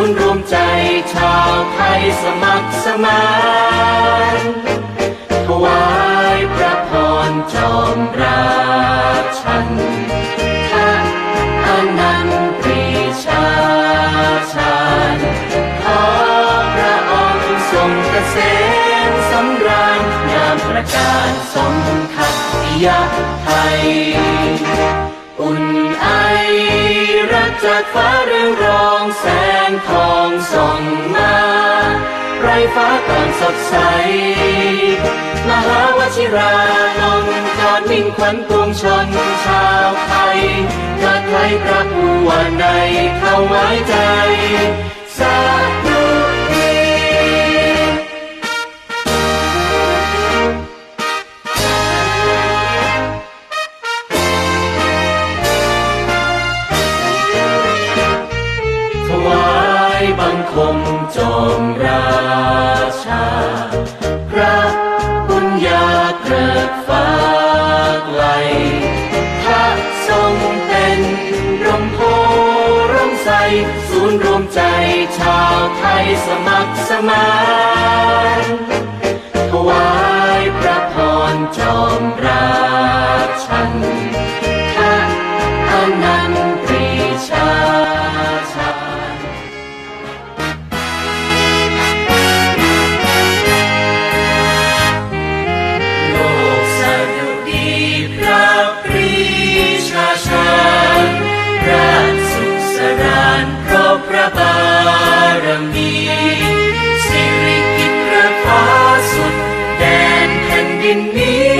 ูนย์รวมใจชาวไทยสมัครสมานถวายพระพรจอมราชันทะอนันตรีชาชาญขอพระองค์ทรงเกษมสำราญงามประกาศสมทัตยไทยอุ่น จากฟ้าเรืองรองแสงทองส่องมา ไรฟ้าต่างสดใส มหาวชิรานองกอดมิ่งขวัญปวงชนชาวไทยเกิดไทยพระผู้ว่าในเข้าไว้ใจ คมจอมราชา พระบุญญาเกิดฟ้าไกลพระทรงเป็นร่มโพร่มใส ศูนย์รวมใจชาวไทยสมัครสมา รานเพราะพระบารมีสิริกิตพระฟ้าสุดแดนแผ่นดินนี้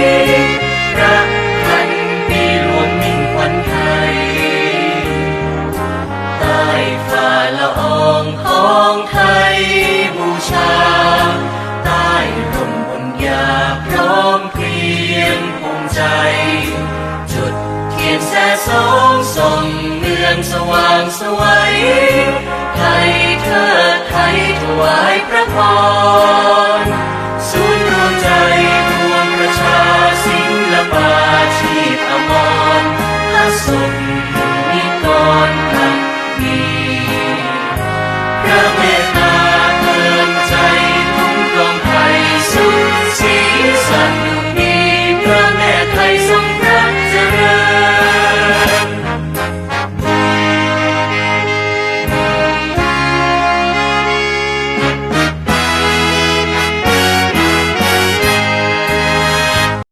พระพันปีหลวงมิ่งขวัญไทยใต้ฝ่าละอองของไทยบูชาใต้ร่มบุญญาพร้อมเพรียงภูมิใจ จุดเทียนแสสองส่ง องสว่างสวัยไทยเธอไทยถวายพระพร